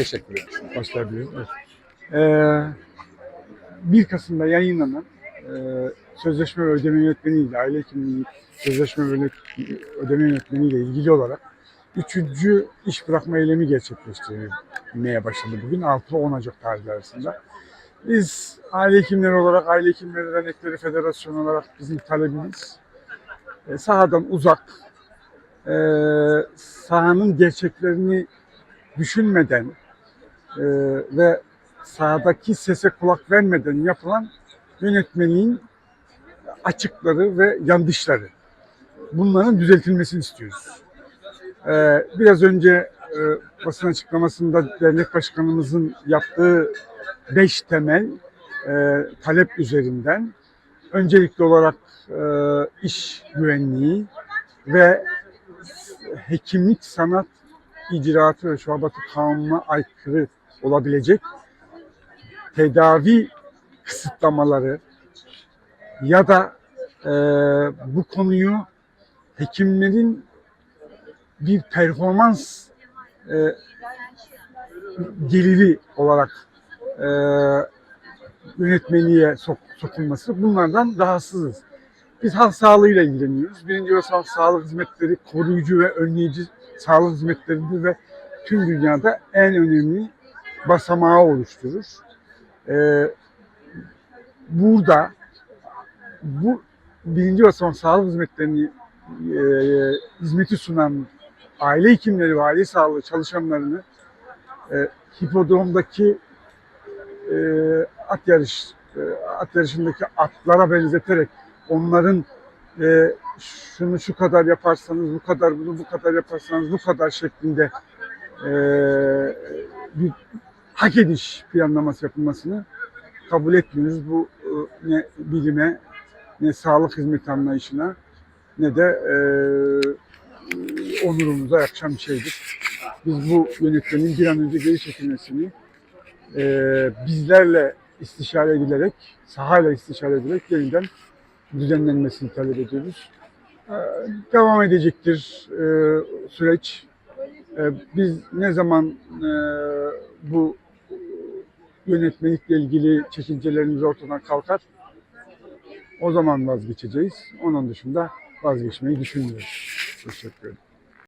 Teşekkür ederim. Başlar diliyorum. Evet. Ee, 1 Kasım'da yayınlanan e, sözleşme ve ödeme yönetmeniyle, aile hekimliği sözleşme ve öde- ödeme yönetmeniyle ilgili olarak üçüncü iş bırakma eylemi gerçekleştirilmeye başladı bugün 6 10 Ocak tarihleri arasında. Biz aile hekimleri olarak, aile hekimleri dernekleri federasyonu olarak bizim talebimiz e, sahadan uzak, e, sahanın gerçeklerini düşünmeden e, ve sahadaki sese kulak vermeden yapılan yönetmeliğin açıkları ve yanlışları. Bunların düzeltilmesini istiyoruz. E, biraz önce e, basın açıklamasında dernek başkanımızın yaptığı beş temel e, talep üzerinden öncelikli olarak e, iş güvenliği ve hekimlik sanat icraatı ve şuabatı kanununa aykırı olabilecek tedavi kısıtlamaları ya da e, bu konuyu hekimlerin bir performans e, geliri olarak e, yönetmeliğe sok, sokulması bunlardan rahatsızız. Biz halk sağlığıyla ilgileniyoruz. Birinci ve sağlık, sağlık hizmetleri koruyucu ve önleyici sağlık hizmetleridir ve tüm dünyada en önemli basamağı oluşturur. Ee, burada bu birinci basamak sağlık hizmetlerini e, hizmeti sunan aile hekimleri ve aile sağlığı çalışanlarını e, hipodromdaki e, at yarış e, at yarışındaki atlara benzeterek onların e, şunu şu kadar yaparsanız bu kadar bunu bu kadar yaparsanız bu kadar şeklinde e, bir hak ediş planlaması yapılmasını kabul etmiyoruz. Bu e, ne bilime ne sağlık hizmeti anlayışına ne de e, onurumuza yakışan bir şeydir. Biz bu yönetmenin bir an önce geri çekilmesini e, bizlerle istişare edilerek, sahayla istişare edilerek yeniden düzenlenmesini talep ediyoruz. Ee, Devam edecektir e, süreç. E, Biz ne zaman e, bu yönetmelikle ilgili çekincelerimiz ortadan kalkar, o zaman vazgeçeceğiz. Onun dışında vazgeçmeyi düşünmüyoruz. Teşekkür ederim.